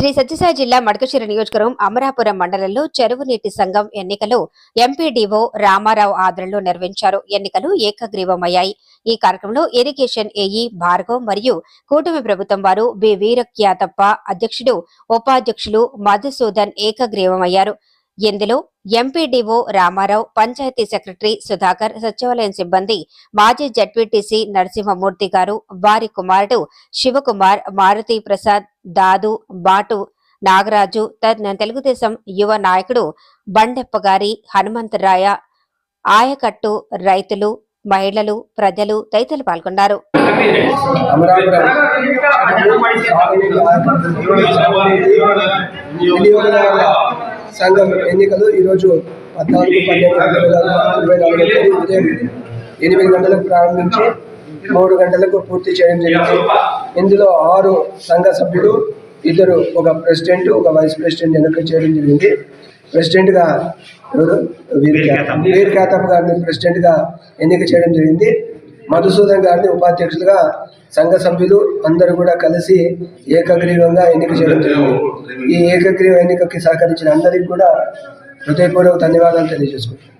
శ్రీ సత్యసాయి జిల్లా మడకశిర నియోజకవర్గం అమరాపురం మండలంలో చెరువు నీటి సంఘం ఎన్నికలు ఎంపీడీఓ రామారావు ఆధ్వర్యంలో నిర్వహించారు. ఎన్నికలు ఏకగ్రీవమయ్యాయి. ఈ కార్యక్రమంలో ఇరిగేషన్ ఏఈ భార్గవ్ మరియు కూటమి ప్రభుత్వం వారు బి వీరక్యాతప్ప అధ్యక్షుడు ఉపాధ్యక్షులు మధుసూదన్ ఏకగ్రీవమయ్యారు. ఇందులో ఎంపీడీఓ రామారావు పంచాయతీ సెక్రటరీ సుధాకర్ సచివాలయం సిబ్బంది మాజీ జడ్పీటీసీ నరసింహమూర్తి గారు వారి కుమారుడు శివకుమార్ మారుతి ప్రసాద్ దాదు బాటు నాగరాజు తదిన తెలుగుదేశం యువ నాయకుడు బండెప్ప గారి హనుమంతరాయ ఆయకట్టు రైతులు మహిళలు ప్రజలు తదితరులు పాల్గొన్నారు. సంఘం ఎన్నికలు ఈరోజు పద్నాలుగు పన్నెండు ఇరవై నాలుగు ఉదయం ఎనిమిది గంటలకు ప్రారంభించి మూడు గంటలకు పూర్తి చేయడం జరిగింది. ఇందులో ఆరు సంఘ సభ్యులు ఇద్దరు ఒక ప్రెసిడెంట్ ఒక వైస్ ప్రెసిడెంట్ ఎన్నిక చేయడం జరిగింది. ప్రెసిడెంట్గా ఎవరు? వీర్ ఖ్యాతప్. వీర్ ఖ్యాతప్ గారిని ప్రెసిడెంట్గా ఎన్నిక చేయడం జరిగింది. మధుసూదన్ గారిని ఉపాధ్యక్షులుగా సంఘ సభ్యులు అందరూ కూడా కలిసి ఏకగ్రీవంగా ఎన్నిక చేయడం ఈ ఏకగ్రీవ ఎన్నికకి సహకరించిన అందరికీ కూడా హృదయపూర్వక ధన్యవాదాలు తెలియజేసుకుంటున్నాను.